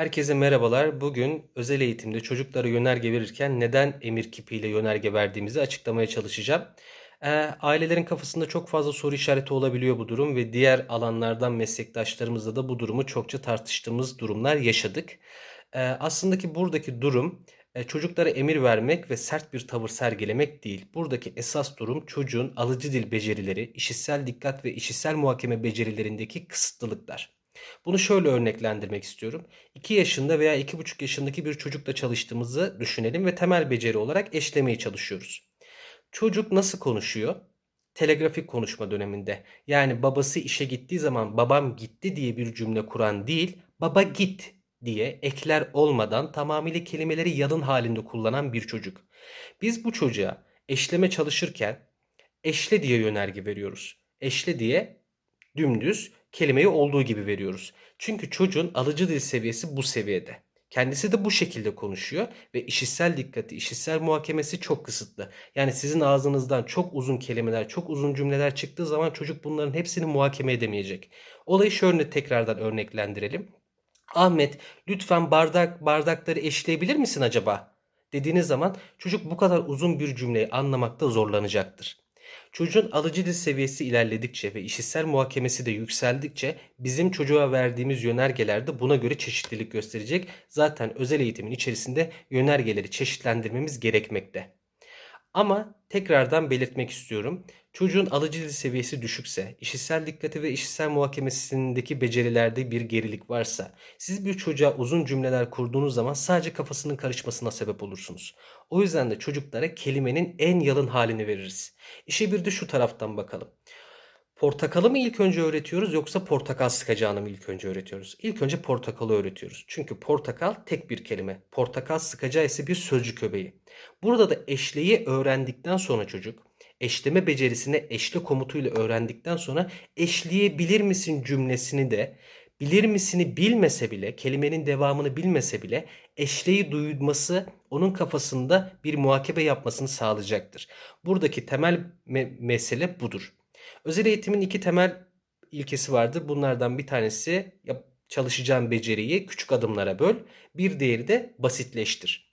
Herkese merhabalar. Bugün özel eğitimde çocuklara yönerge verirken neden emir kipiyle yönerge verdiğimizi açıklamaya çalışacağım. Ee, ailelerin kafasında çok fazla soru işareti olabiliyor bu durum ve diğer alanlardan meslektaşlarımızla da bu durumu çokça tartıştığımız durumlar yaşadık. Ee, aslında ki buradaki durum e, çocuklara emir vermek ve sert bir tavır sergilemek değil. Buradaki esas durum çocuğun alıcı dil becerileri, işitsel dikkat ve işitsel muhakeme becerilerindeki kısıtlılıklar. Bunu şöyle örneklendirmek istiyorum. 2 yaşında veya 2,5 yaşındaki bir çocukla çalıştığımızı düşünelim ve temel beceri olarak eşlemeye çalışıyoruz. Çocuk nasıl konuşuyor? Telegrafik konuşma döneminde. Yani babası işe gittiği zaman babam gitti diye bir cümle kuran değil, baba git diye ekler olmadan tamamıyla kelimeleri yalın halinde kullanan bir çocuk. Biz bu çocuğa eşleme çalışırken eşle diye yönerge veriyoruz. Eşle diye dümdüz kelimeyi olduğu gibi veriyoruz. Çünkü çocuğun alıcı dil seviyesi bu seviyede. Kendisi de bu şekilde konuşuyor ve işitsel dikkati, işitsel muhakemesi çok kısıtlı. Yani sizin ağzınızdan çok uzun kelimeler, çok uzun cümleler çıktığı zaman çocuk bunların hepsini muhakeme edemeyecek. Olayı şöyle tekrardan örneklendirelim. Ahmet lütfen bardak bardakları eşleyebilir misin acaba? Dediğiniz zaman çocuk bu kadar uzun bir cümleyi anlamakta zorlanacaktır. Çocuğun alıcı dil seviyesi ilerledikçe ve işitsel muhakemesi de yükseldikçe bizim çocuğa verdiğimiz yönergeler de buna göre çeşitlilik gösterecek. Zaten özel eğitimin içerisinde yönergeleri çeşitlendirmemiz gerekmekte. Ama tekrardan belirtmek istiyorum. Çocuğun alıcı dil seviyesi düşükse, işitsel dikkati ve işitsel muhakemesindeki becerilerde bir gerilik varsa, siz bir çocuğa uzun cümleler kurduğunuz zaman sadece kafasının karışmasına sebep olursunuz. O yüzden de çocuklara kelimenin en yalın halini veririz. İşe bir de şu taraftan bakalım. Portakalı mı ilk önce öğretiyoruz yoksa portakal sıkacağını mı ilk önce öğretiyoruz? İlk önce portakalı öğretiyoruz. Çünkü portakal tek bir kelime. Portakal sıkacağı ise bir sözcük öbeği. Burada da eşleyi öğrendikten sonra çocuk eşleme becerisini eşle komutuyla öğrendikten sonra eşleyebilir misin cümlesini de bilir misini bilmese bile kelimenin devamını bilmese bile eşleyi duyması onun kafasında bir muhakebe yapmasını sağlayacaktır. Buradaki temel me- mesele budur. Özel eğitimin iki temel ilkesi vardır. Bunlardan bir tanesi çalışacağın beceriyi küçük adımlara böl. Bir diğeri de basitleştir.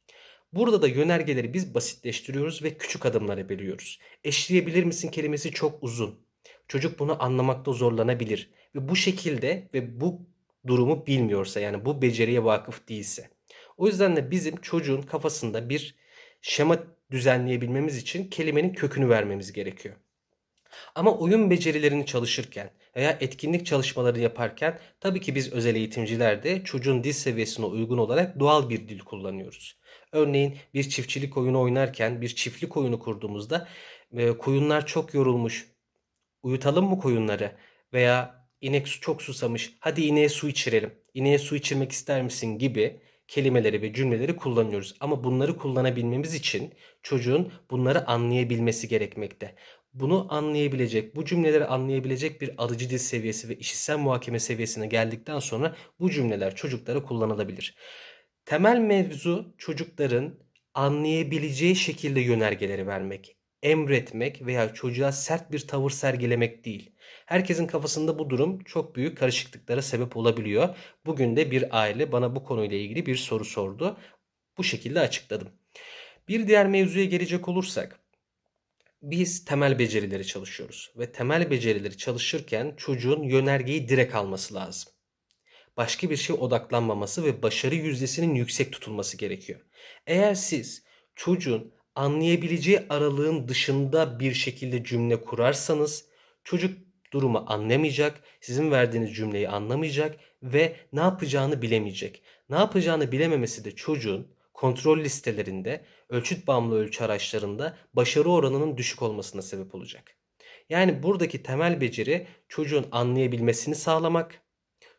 Burada da yönergeleri biz basitleştiriyoruz ve küçük adımlara bölüyoruz. Eşleyebilir misin kelimesi çok uzun. Çocuk bunu anlamakta zorlanabilir ve bu şekilde ve bu durumu bilmiyorsa yani bu beceriye vakıf değilse. O yüzden de bizim çocuğun kafasında bir şema düzenleyebilmemiz için kelimenin kökünü vermemiz gerekiyor. Ama oyun becerilerini çalışırken veya etkinlik çalışmaları yaparken tabii ki biz özel eğitimciler de çocuğun dil seviyesine uygun olarak doğal bir dil kullanıyoruz. Örneğin bir çiftçilik oyunu oynarken bir çiftlik oyunu kurduğumuzda e, koyunlar çok yorulmuş. Uyutalım mı koyunları? Veya inek çok susamış. Hadi ineğe su içirelim. İneğe su içirmek ister misin gibi kelimeleri ve cümleleri kullanıyoruz. Ama bunları kullanabilmemiz için çocuğun bunları anlayabilmesi gerekmekte bunu anlayabilecek, bu cümleleri anlayabilecek bir alıcı dil seviyesi ve işitsel muhakeme seviyesine geldikten sonra bu cümleler çocuklara kullanılabilir. Temel mevzu çocukların anlayabileceği şekilde yönergeleri vermek, emretmek veya çocuğa sert bir tavır sergilemek değil. Herkesin kafasında bu durum çok büyük karışıklıklara sebep olabiliyor. Bugün de bir aile bana bu konuyla ilgili bir soru sordu. Bu şekilde açıkladım. Bir diğer mevzuya gelecek olursak biz temel becerileri çalışıyoruz ve temel becerileri çalışırken çocuğun yönergeyi direkt alması lazım. Başka bir şey odaklanmaması ve başarı yüzdesinin yüksek tutulması gerekiyor. Eğer siz çocuğun anlayabileceği aralığın dışında bir şekilde cümle kurarsanız çocuk durumu anlamayacak, sizin verdiğiniz cümleyi anlamayacak ve ne yapacağını bilemeyecek. Ne yapacağını bilememesi de çocuğun kontrol listelerinde, ölçüt bağımlı ölçü araçlarında başarı oranının düşük olmasına sebep olacak. Yani buradaki temel beceri çocuğun anlayabilmesini sağlamak,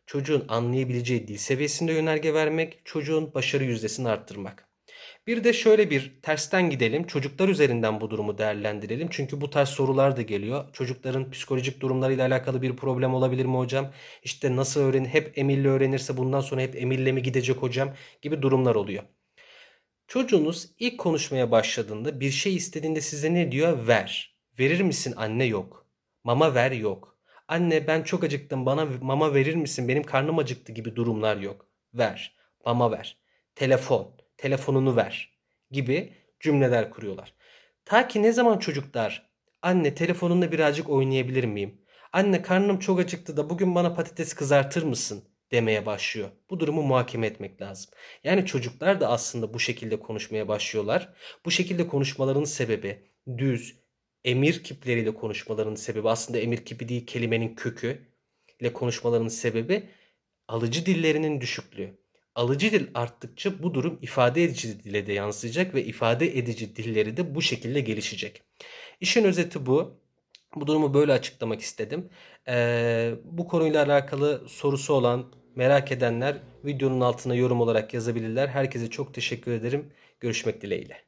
çocuğun anlayabileceği dil seviyesinde yönerge vermek, çocuğun başarı yüzdesini arttırmak. Bir de şöyle bir tersten gidelim. Çocuklar üzerinden bu durumu değerlendirelim. Çünkü bu tarz sorular da geliyor. Çocukların psikolojik durumlarıyla alakalı bir problem olabilir mi hocam? İşte nasıl öğren hep emirle öğrenirse bundan sonra hep emirle mi gidecek hocam gibi durumlar oluyor. Çocuğunuz ilk konuşmaya başladığında bir şey istediğinde size ne diyor? Ver. Verir misin anne yok. Mama ver yok. Anne ben çok acıktım bana mama verir misin benim karnım acıktı gibi durumlar yok. Ver. mama ver, telefon, telefonunu ver gibi cümleler kuruyorlar. Ta ki ne zaman çocuklar anne telefonunla birazcık oynayabilir miyim? Anne karnım çok acıktı da bugün bana patates kızartır mısın? Demeye başlıyor. Bu durumu muhakeme etmek lazım. Yani çocuklar da aslında bu şekilde konuşmaya başlıyorlar. Bu şekilde konuşmalarının sebebi düz, emir kipleriyle konuşmalarının sebebi aslında emir kipi değil kelimenin kökü ile konuşmalarının sebebi alıcı dillerinin düşüklüğü. Alıcı dil arttıkça bu durum ifade edici dile de yansıyacak ve ifade edici dilleri de bu şekilde gelişecek. İşin özeti bu. Bu durumu böyle açıklamak istedim. Ee, bu konuyla alakalı sorusu olan, merak edenler videonun altına yorum olarak yazabilirler. Herkese çok teşekkür ederim. Görüşmek dileğiyle.